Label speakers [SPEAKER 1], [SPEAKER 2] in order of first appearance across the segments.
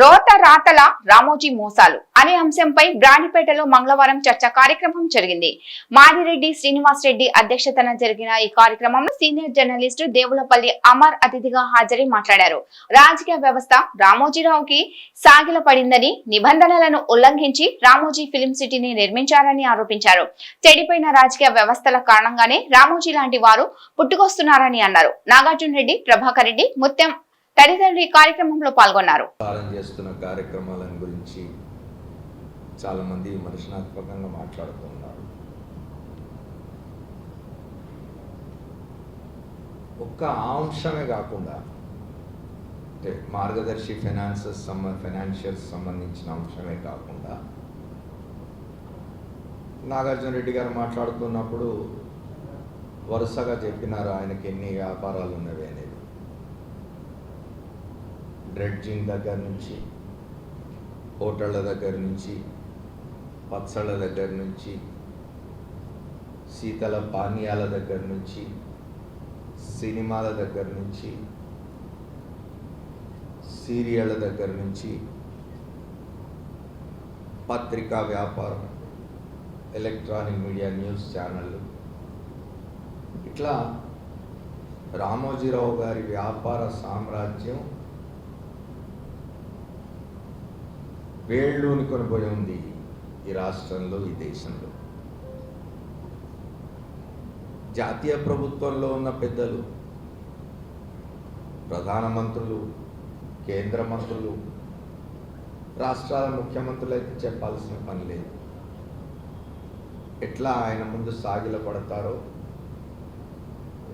[SPEAKER 1] రోత రాతల రామోజీ మోసాలు అనే అంశంపై బ్రాండిపేటలో మంగళవారం చర్చ కార్యక్రమం జరిగింది. మాదిరెడ్డి శ్రీనివాస్ రెడ్డి అధ్యక్షతన జరిగిన ఈ కార్యక్రమంలో సీనియర్ జర్నలిస్టు దేవులపల్లి అమర్ అతిథిగా హాజరై మాట్లాడారు. రాజకీయ వ్యవస్థ రామోజీరావుకి సాగిల పడిందని నిబంధనలను ఉల్లంఘించి రామోజీ ఫిలిం సిటీని నిర్మించారని ఆరోపించారు. చెడిపోయిన రాజకీయ వ్యవస్థల కారణంగానే రామోజీ లాంటి వారు పుట్టుకొస్తున్నారని అన్నారు. నాగార్జున రెడ్డి ప్రభాకర్ రెడ్డి ముత్యం తదితరులు ఈ కార్యక్రమంలో పాల్గొన్నారు.
[SPEAKER 2] చేస్తున్న కార్యక్రమాలను గురించి చాలా మంది విమర్శనాత్మకంగా మాట్లాడుతున్నారు. ఒక్క అంశమే కాకుండా అంటే మార్గదర్శి ఫైనాన్సెస్ సంబ ఫైనాన్షియల్స్ సంబంధించిన అంశమే కాకుండా నాగార్జున రెడ్డి గారు మాట్లాడుతున్నప్పుడు వరుసగా చెప్పినారు ఆయనకి ఎన్ని వ్యాపారాలు ఉన్నవి అనేది. డ్రెడ్జింగ్ దగ్గర నుంచి హోటళ్ళ దగ్గర నుంచి పచ్చళ్ళ దగ్గర నుంచి శీతల పానీయాల దగ్గర నుంచి సినిమాల దగ్గర నుంచి సీరియళ్ళ దగ్గర నుంచి పత్రికా వ్యాపారం ఎలక్ట్రానిక్ మీడియా న్యూస్ ఛానళ్ళు. ఇట్లా రామోజీరావు గారి వ్యాపార సామ్రాజ్యం వేళ్ళూని కొనిపోయి ఉంది ఈ రాష్ట్రంలో ఈ దేశంలో. జాతీయ ప్రభుత్వంలో ఉన్న పెద్దలు ప్రధానమంత్రులు కేంద్ర మంత్రులు రాష్ట్రాల ముఖ్యమంత్రులు అయితే చెప్పాల్సిన పని లేదు. ఎట్లా ఆయన ముందు సాగిల పడతారో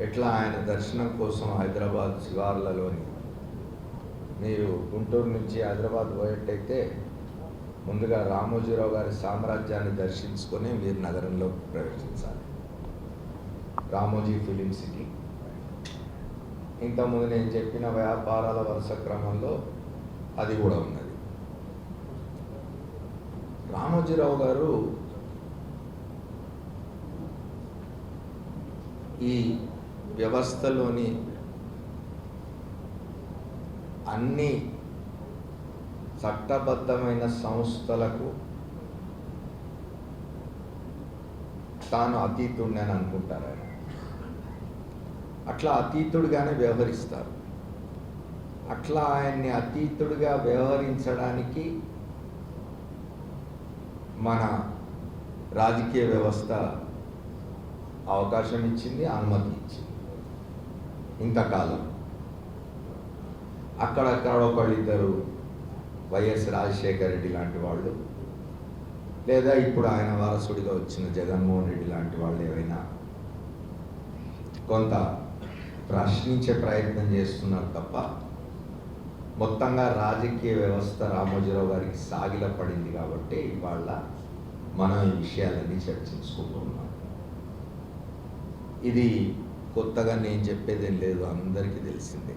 [SPEAKER 2] ఎట్లా ఆయన దర్శనం కోసం హైదరాబాద్ శివార్లలోని మీరు గుంటూరు నుంచి హైదరాబాద్ పోయేట్టయితే ముందుగా రామోజీరావు గారి సామ్రాజ్యాన్ని దర్శించుకొని మీరు నగరంలో ప్రవేశించాలి. Ramoji Film City. ఇంతకుముందు నేను చెప్పిన వ్యాపారాల వరుస క్రమంలో అది కూడా ఉన్నది. రామోజీరావు గారు ఈ వ్యవస్థలోని అన్ని చట్టబద్ధమైన సంస్థలకు తాను అతీతుడిని అని అనుకుంటారు ఆయన. అట్లా అతీతుడిగానే వ్యవహరిస్తారు. అట్లా ఆయన్ని అతీతుడిగా వ్యవహరించడానికి మన రాజకీయ వ్యవస్థ అవకాశం ఇచ్చింది అనుమతి ఇచ్చింది. ఇంతకాలం అక్కడక్కడ ఒకళ్ళిద్దరు వైఎస్ రాజశేఖర రెడ్డి లాంటి వాళ్ళు లేదా ఇప్పుడు ఆయన వారసుడిగా వచ్చిన జగన్మోహన్ రెడ్డి లాంటి వాళ్ళు ఏవైనా కొంత ప్రశ్నించే ప్రయత్నం చేస్తున్నారు తప్ప మొత్తంగా రాజకీయ వ్యవస్థ రామోజీరావు గారికి సాగిల పడింది కాబట్టి ఇవాళ మనం ఈ విషయాలన్నీ చర్చించుకుంటున్నాం ఇది కొత్తగా నేను చెప్పేదేం లేదు అందరికీ తెలిసిందే.